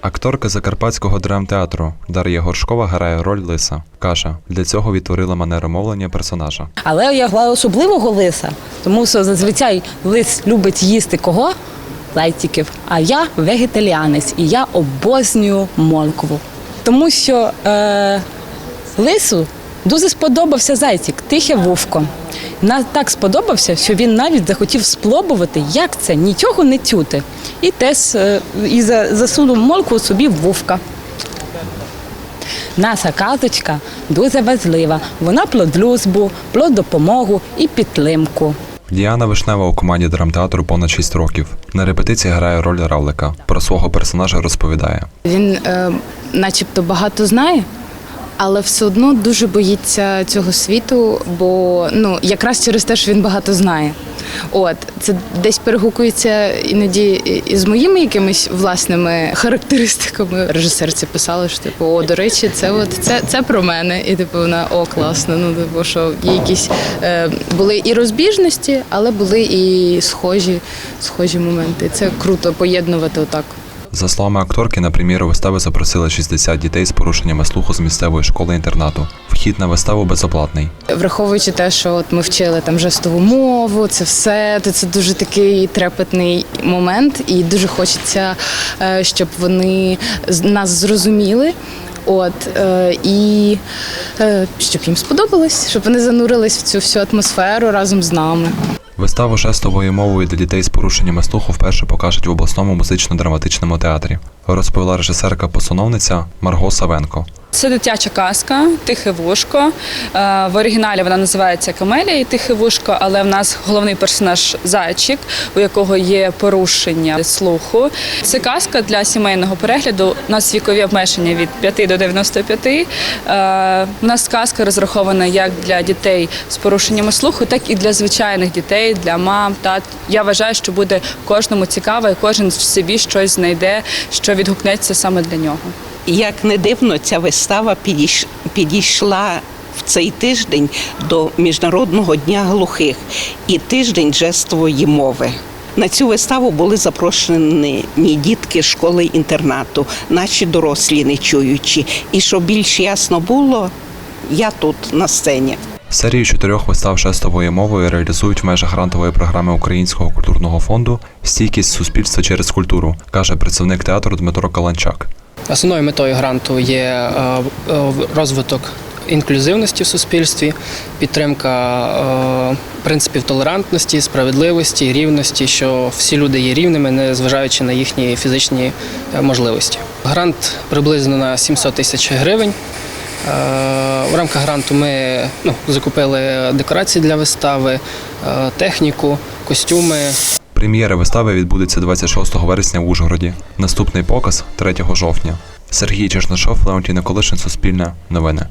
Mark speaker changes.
Speaker 1: Акторка Закарпатського драмтеатру Дар'я Горшкова грає роль лиса. Каже, для цього відтворила манеру мовлення персонажа.
Speaker 2: Але я грала особливого лиса, тому що зазвичай лис любить їсти кого? Лайтиків. А я вегетаріанець і я обожнюю моркву. Тому що е, лису дуже сподобався зайчик, тихе вовко. Нам так сподобався, що він навіть захотів спробувати, як це нічого не чути. І теж е, і за- засунув моркву собі в вовка. Наша казочка дуже важлива. Вона про дружбу, про допомогу і підтримку.
Speaker 1: Діана Вишнева у команді драмтеатру понад 6 років. На репетиції грає роль Равлика. Про свого персонажа розповідає.
Speaker 3: Він е, начебто багато знає, але все одно дуже боїться цього світу, бо ну якраз через те, що він багато знає. От це десь перегукується іноді з моїми якимись власними характеристиками. Режисер це писала, що типу, о, до речі, це от це, це про мене. І типу вона о, класно. Ну типу, що є якісь е, були і розбіжності, але були і схожі, схожі моменти. Це круто поєднувати отак.
Speaker 1: За словами акторки, на прем'єру вистави запросили 60 дітей з порушеннями слуху з місцевої школи-інтернату. Вхід на виставу безоплатний.
Speaker 3: Враховуючи те, що от ми вчили там жестову мову, це все, то це дуже такий трепетний момент, і дуже хочеться, е, щоб вони нас зрозуміли. От е, і е, щоб їм сподобалось, щоб вони занурились в цю всю атмосферу разом з нами.
Speaker 1: Виставу жестовою мовою для дітей з порушеннями слуху вперше покажуть в обласному музично-драматичному театрі, розповіла режисерка-постановниця Марго Савенко.
Speaker 4: Це дитяча казка, тихе вушко. Е, В оригіналі вона називається Камелія і тихе вушко, але в нас головний персонаж зайчик, у якого є порушення слуху. Це казка для сімейного перегляду. У нас вікові обмеження від 5 до 95. Е, У нас казка розрахована як для дітей з порушеннями слуху, так і для звичайних дітей, для мам, тат. Я вважаю, що буде кожному цікаво, і кожен в собі щось знайде, що відгукнеться саме для нього.
Speaker 5: Як не дивно, ця вистава підійшла в цей тиждень до Міжнародного дня глухих і тиждень жестової мови. На цю виставу були запрошені дітки школи-інтернату, наші дорослі не чуючі. І щоб більш ясно було, я тут на сцені.
Speaker 1: Серію чотирьох вистав жестовою мовою реалізують в межах грантової програми Українського культурного фонду Стійкість суспільства через культуру, каже представник театру Дмитро Каланчак.
Speaker 6: Основною метою гранту є е, е, розвиток інклюзивності в суспільстві, підтримка е, принципів толерантності, справедливості, рівності, що всі люди є рівними, незважаючи на їхні фізичні можливості. Грант приблизно на 700 тисяч гривень. В рамках гранту ми ну, закупили декорації для вистави, техніку, костюми,
Speaker 1: Прем'єра вистави відбудеться 26 вересня в Ужгороді. Наступний показ 3 жовтня. Сергій Чернишов, Леонтій Николишин, Суспільне, Новини.